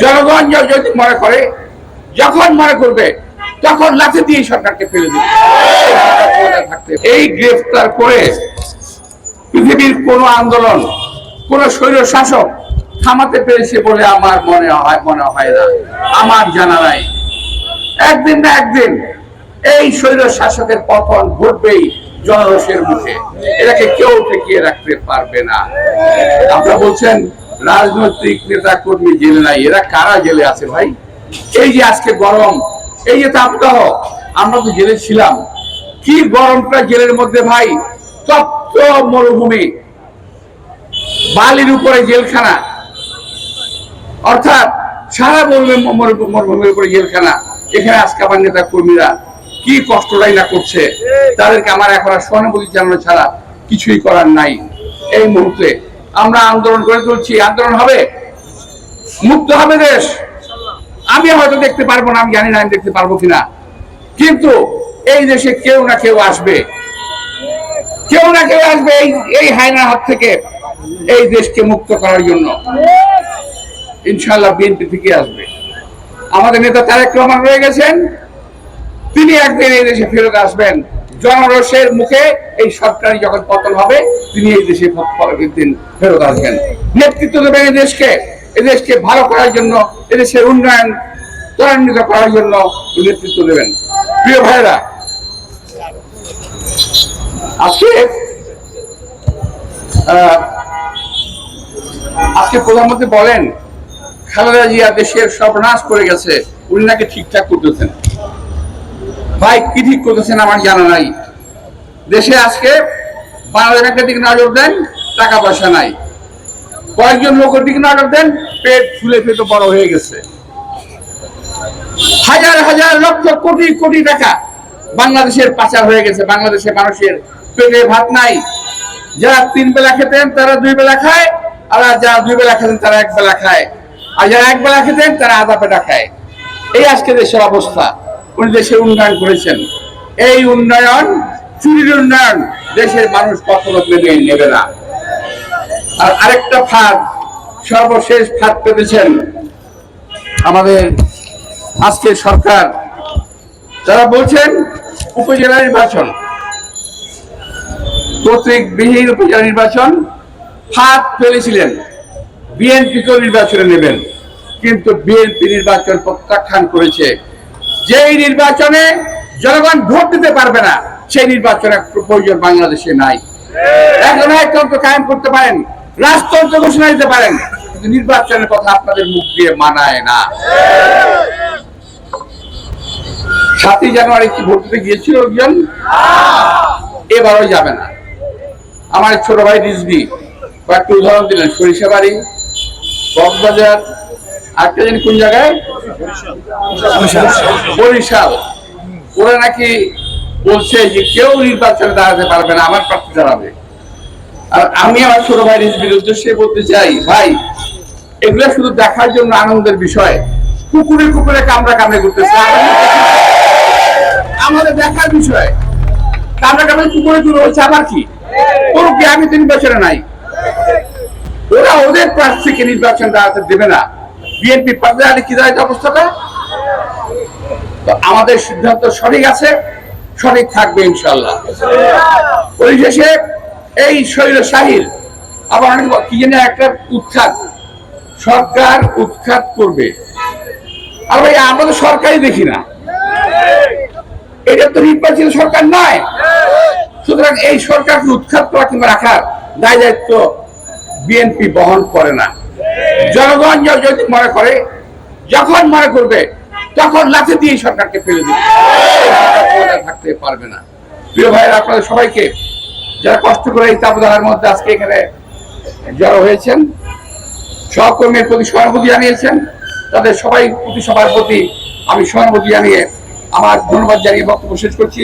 জনগণ য- যদি মনে করে, যখন মনে করবে, তখন লাঠি দিয়ে সরকারকে ফেলে দিবে। এই গ্রেফতার করে পৃথিবীর কোন আন্দোলন, কোন স্বৈর শাসক থামাতে পেরেছে বলে আমার মনে হয় মনে হয় না। আমার জানা নাই। একদিন না একদিন এই স্বৈর শাসকের পতন ঘটবেই জনরসের মুখে। এটাকে কেউ ঠেকিয়ে রাখতে পারবে না। আপনারা বলছেন রাজনৈতিক নেতা কর্মী জেলে নাই, এরা কারা জেলে আছে ভাই? এই যে আজকে গরম, এই যে তাপদাহ, আমরা তো জেলে ছিলাম। কি গরমটা জেলের মধ্যে ভাই? তপ্ত মরুভূমি। বালির উপরে জেলখানা। অর্থাৎ সারা মরুভূমি মরু- মরুভূমির উপরে জেলখানা। এখানে আজকে আমার নেতা কর্মীরা কি কষ্টটাই না করছে? তাদেরকে আমার এখন আর সহানুভূতি জানানো ছাড়া কিছুই করার নাই। এই মুহূর্তে আমরা আন্দোলন করে তুলছি। আন্দোলন হবে। মুক্ত হবে দেশ। আমি হয়তো দেখতে পারব না, আমি জানি না আমি দেখতে পারব কিনা। কিন্তু এই দেশে কেউ না কেউ আসবে। কেউ না কেউ আসবে এই এই হায়নার হাত থেকে এই দেশকে মুক্ত করার জন্য। ইনশাল্লাহ বিএনপি থেকে আসবে। আমাদের নেতা তারেক রহমান রয়ে গেছেন। তিনি একদিন এই দেশে ফেরত আসবেন। জনরসের মুখে এই সরকারি যখন পতন হবে, তিনি এই দেশে দিন ফেরত আসবেন। নেতৃত্ব দেবেন এই দেশকে এই দেশকে ভালো করার জন্য এদেশের উন্নয়ন ত্বরান্বিত করার জন্য নেতৃত্ব দেবেন। প্রিয় ভাইরা আজকে আজকে প্রধানমন্ত্রী বলেন, খালেদা জিয়া দেশের সর্বনাশ করে গেছে, উনি নাকি ঠিকঠাক করতেছেন। ভাই, কি ঠিক করতেছেন আমার জানা নাই। দেশে আজকে বাংলাদেশ ব্যাংকের দিকে নজর দেন, টাকা পয়সা নাই। কয়েকজন লোকের দিকে নজর দেন, পেট ফুলে পেট বড় হয়ে গেছে। হাজার হাজার, লক্ষ, কোটি কোটি টাকা বাংলাদেশের পাচার হয়ে গেছে। বাংলাদেশের মানুষের পেটে ভাত নাই। যারা তিন বেলা খেতেন, তারা দুই বেলা খায়, আর যারা দুই বেলা খেতেন, তারা এক বেলা খায়। আর যারা এক বেলা খেতেন, তারা আধা পেটা খায়। এই আজকে দেশের অবস্থা। উনি দেশের উন্নয়ন করেছেন। এই উন্নয়ন, চুরির উন্নয়ন দেশের মানুষ কখনো মেনে নেবে না। আর আরেকটা ফাঁদ, সর্বশেষ ফাঁদ পেতেছেন আমাদের আজকে সরকার। যারা বলছেন উপজেলা নির্বাচন, কর্তৃকবিহীন উপজেলা নির্বাচন, ফাঁদ ফেলেছিলেন। বিএনপিকেও নির্বাচনে নেবেন, কিন্তু বিএনপি নির্বাচন প্রত্যাখ্যান করেছে। যেই নির্বাচনে জনগণ ভোট দিতে পারবে না, সেই নির্বাচনের প্রয়োজন বাংলাদেশে নাই। কায়েম করতে পারেন, রাজতন্ত্র ঘোষণা দিতে পারেন, কিন্তু নির্বাচনের কথা আপনাদের মুখ দিয়ে মানায় না। সাতই জানুয়ারি কি ভোট দিতে গিয়েছিল একজন? এবারও যাবে না। আমার ছোট ভাই রিজবি কয়েকটা উদাহরণ দিলেন, সরিষাবাড়ি, কক্সবাজার, আরেকটা জানি কোন জায়গায়? বরিশাল। ওরা নাকি বলছে যে কেউ নির্বাচনে দাঁড়াতে পারবে না, আমার প্রার্থী দাঁড়াবে। আর আমি আমার ছোট ভাই রিজবির উদ্দেশ্যে বলতে চাই, ভাই, এগুলো শুধু দেখার জন্য আনন্দের বিষয়। কুকুরে কুকুরে কামড়া কামড়ে করতেছে। আমাদের দেখার বিষয়। কামড়া কামড়ে কুকুরে দূর হয়েছে আবার কি? ওর কি আমি তিন বছরে নাই? ওরা ওদের প্রার্থীকে নির্বাচন দাঁড়াতে দেবে না। বিএনপি প্রার্থী কি দাঁড়াতে অবস্থাটা তো আমাদের সিদ্ধান্ত সঠিক আছে, সঠিক থাকবে ইনশাল্লাহ পরিশেষে এই শৈল শাহির আবার অনেক কি জানি একটা উৎখাত, সরকার উৎখাত করবে। আর ভাই, আমরা তো সরকারই দেখি না। এটা তো নির্বাচিত সরকার নয়। সুতরাং এই সরকারকে উৎখাত করা কিংবা রাখার দায় দায়িত্ব বিএনপি বহন করে না। জনগণ যদি মনে করে, যখন মনে করবে, তখন লাঠি দিয়ে সরকারকে ফেলে দিবে। থাকতে পারবে না। প্রিয় ভাইয়েরা, আপনাদের সবাইকে যারা কষ্ট করে এই তাপদাহের মধ্যে আজকে এখানে জড়ো হয়েছেন, সহকর্মীর প্রতি সহানুভূতি জানিয়েছেন, তাদের সবাই প্রতি সবার প্রতি আমি সহানুভূতি জানিয়ে আমার ধন্যবাদ জানিয়ে বক্তব্য শেষ করছি।